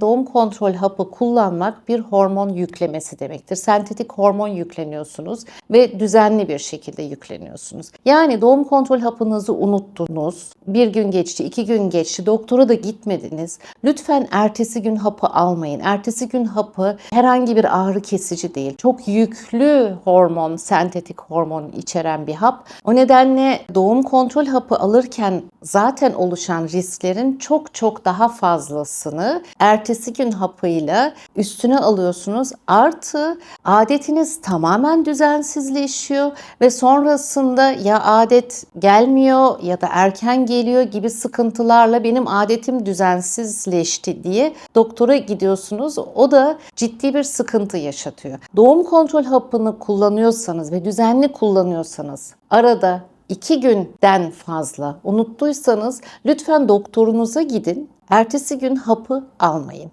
Doğum kontrol hapı kullanmak bir hormon yüklemesi demektir. Sentetik hormon yükleniyorsunuz ve düzenli bir şekilde yükleniyorsunuz. Yani doğum kontrol hapınızı unuttunuz. Bir gün geçti, iki gün geçti, doktora da gitmediniz. Lütfen ertesi gün hapı almayın. Ertesi gün hapı herhangi bir ağrı kesici değil. Çok yüklü hormon, sentetik hormon içeren bir hap. O nedenle doğum kontrol hapı alırken zaten oluşan risklerin çok çok daha fazlasını ertesi gün hapıyla üstüne alıyorsunuz. Artı adetiniz tamamen düzensizleşiyor ve sonrasında ya adet gelmiyor ya da erken geliyor gibi sıkıntılarla benim adetim düzensizleşti diye doktora gidiyorsunuz. O da ciddi bir sıkıntı yaşatıyor. Doğum kontrol hapını kullanıyorsanız ve düzenli kullanıyorsanız arada iki günden fazla unuttuysanız lütfen doktorunuza gidin. Ertesi gün hapı almayın.